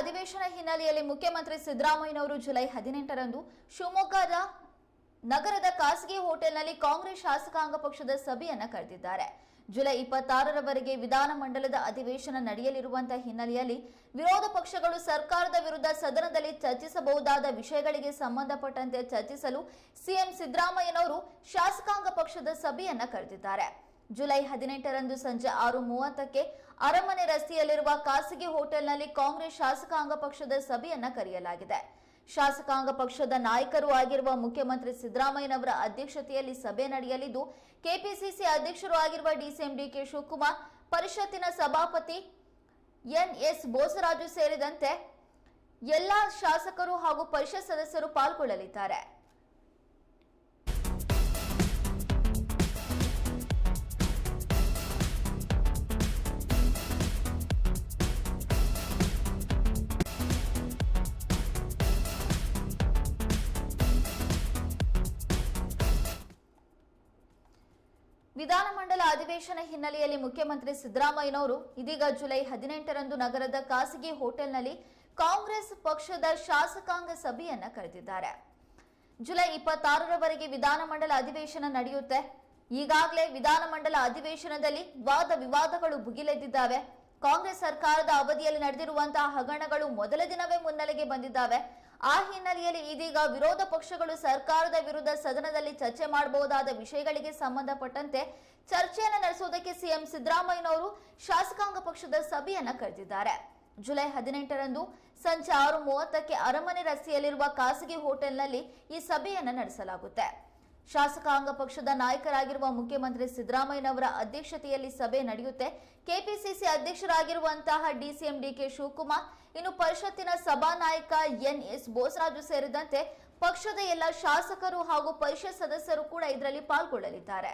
ಅಧಿವೇಶನ ಹಿನ್ನೆಲೆಯಲ್ಲಿ ಮುಖ್ಯಮಂತ್ರಿ ಸಿದ್ದರಾಮಯ್ಯನವರು ಜುಲೈ ಹದಿನೆಂಟರಂದು ಶಿವಮೊಗ್ಗದ ನಗರದ ಖಾಸಗಿ ಹೋಟೆಲ್ನಲ್ಲಿ ಕಾಂಗ್ರೆಸ್ ಶಾಸಕಾಂಗ ಪಕ್ಷದ ಸಭೆಯನ್ನು ಕರೆದಿದ್ದಾರೆ. ಜುಲೈ ಇಪ್ಪತ್ತಾರರವರೆಗೆ ವಿಧಾನಮಂಡಲದ ಅಧಿವೇಶನ ನಡೆಯಲಿರುವಂತಹ ಹಿನ್ನೆಲೆಯಲ್ಲಿ ವಿರೋಧ ಪಕ್ಷಗಳು ಸರ್ಕಾರದ ವಿರುದ್ಧ ಸದನದಲ್ಲಿ ಚರ್ಚಿಸಬಹುದಾದ ವಿಷಯಗಳಿಗೆ ಸಂಬಂಧಪಟ್ಟಂತೆ ಚರ್ಚಿಸಲು ಸಿಎಂ ಸಿದ್ದರಾಮಯ್ಯನವರು ಶಾಸಕಾಂಗ ಪಕ್ಷದ ಸಭೆಯನ್ನ ಕರೆದಿದ್ದಾರೆ. ಜುಲೈ ಹದಿನೆಂಟರಂದು ಸಂಜೆ ಆರು ಮೂವತ್ತಕ್ಕೆ ಅರಮನೆ ರಸ್ತೆಯಲ್ಲಿರುವ ಖಾಸಗಿ ಹೋಟೆಲ್ನಲ್ಲಿ ಕಾಂಗ್ರೆಸ್ ಶಾಸಕಾಂಗ ಪಕ್ಷದ ಸಭೆಯನ್ನ ಕರೆಯಲಾಗಿದೆ. ಶಾಸಕಾಂಗ ಪಕ್ಷದ ನಾಯಕರು ಆಗಿರುವ ಮುಖ್ಯಮಂತ್ರಿ ಸಿದ್ದರಾಮಯ್ಯನವರ ಅಧ್ಯಕ್ಷತೆಯಲ್ಲಿ ಸಭೆ ನಡೆಯಲಿದ್ದು, ಕೆಪಿಸಿಸಿ ಅಧ್ಯಕ್ಷರು ಆಗಿರುವ ಡಿಸಿಎಂ ಡಿಕೆ ಶಿವಕುಮಾರ್, ಪರಿಷತ್ತಿನ ಸಭಾಪತಿ ಎನ್ಎಸ್ ಬೋಸರಾಜು ಸೇರಿದಂತೆ ಎಲ್ಲಾ ಶಾಸಕರು ಹಾಗೂ ಪರಿಷತ್ ಸದಸ್ಯರು ಪಾಲ್ಗೊಳ್ಳಲಿದ್ದಾರೆ. ವಿಧಾನಮಂಡಲ ಅಧಿವೇಶನ ಹಿನ್ನೆಲೆಯಲ್ಲಿ ಮುಖ್ಯಮಂತ್ರಿ ಸಿದ್ದರಾಮಯ್ಯನವರು ಇದೀಗ ಜುಲೈ ಹದಿನೆಂಟರಂದು ನಗರದ ಖಾಸಗಿ ಹೋಟೆಲ್ನಲ್ಲಿ ಕಾಂಗ್ರೆಸ್ ಪಕ್ಷದ ಶಾಸಕಾಂಗ ಸಭೆಯನ್ನ ಕರೆದಿದ್ದಾರೆ. ಜುಲೈ ಇಪ್ಪತ್ತಾರರವರೆಗೆ ವಿಧಾನಮಂಡಲ ಅಧಿವೇಶನ ನಡೆಯುತ್ತೆ. ಈಗಾಗಲೇ ವಿಧಾನಮಂಡಲ ಅಧಿವೇಶನದಲ್ಲಿ ವಾದ ವಿವಾದಗಳು ಭುಗಿಲೆದ್ದಿದ್ದಾವೆ. ಕಾಂಗ್ರೆಸ್ ಸರ್ಕಾರದ ಅವಧಿಯಲ್ಲಿ ನಡೆದಿರುವಂತಹ ಹಗರಣಗಳು ಮೊದಲ ದಿನವೇ ಮುನ್ನೆಲೆಗೆ ಬಂದಿದ್ದಾವೆ. ಆ ಹಿನ್ನೆಲೆಯಲ್ಲಿ ಇದೀಗ ವಿರೋಧ ಪಕ್ಷಗಳು ಸರ್ಕಾರದ ವಿರುದ್ಧ ಸದನದಲ್ಲಿ ಚರ್ಚೆ ಮಾಡಬಹುದಾದ ವಿಷಯಗಳಿಗೆ ಸಂಬಂಧಪಟ್ಟಂತೆ ಚರ್ಚೆಯನ್ನು ನಡೆಸುವುದಕ್ಕೆ ಸಿಎಂ ಸಿದ್ದರಾಮಯ್ಯನವರು ಶಾಸಕಾಂಗ ಪಕ್ಷದ ಸಭೆಯನ್ನ ಕರೆದಿದ್ದಾರೆ. ಜುಲೈ ಹದಿನೆಂಟರಂದು ಸಂಜೆ ಆರು ಮೂವತ್ತಕ್ಕೆ ಅರಮನೆ ರಸ್ತೆಯಲ್ಲಿರುವ ಖಾಸಗಿ ಹೋಟೆಲ್ನಲ್ಲಿ ಈ ಸಭೆಯನ್ನ ನಡೆಸಲಾಗುತ್ತೆ. ಶಾಸಕಾಂಗ ಪಕ್ಷದ ನಾಯಕರಾಗಿರುವ ಮುಖ್ಯಮಂತ್ರಿ ಸಿದ್ದರಾಮಯ್ಯನವರ ಅಧ್ಯಕ್ಷತೆಯಲ್ಲಿ ಸಭೆ ನಡೆಯುತ್ತೆ. ಕೆಪಿಸಿಸಿ ಅಧ್ಯಕ್ಷರಾಗಿರುವಂತಹ ಡಿಸಿಎಂ ಡಿಕೆ ಶಿವಕುಮಾರ್, ಇನ್ನು ಪರಿಷತ್ತಿನ ಸಭಾನಾಯಕ ಎನ್ಎಸ್ ಬೋಸರಾಜು ಸೇರಿದಂತೆ ಪಕ್ಷದ ಎಲ್ಲ ಶಾಸಕರು ಹಾಗೂ ಪರಿಷತ್ ಸದಸ್ಯರು ಕೂಡ ಇದರಲ್ಲಿ ಪಾಲ್ಗೊಳ್ಳಲಿದ್ದಾರೆ.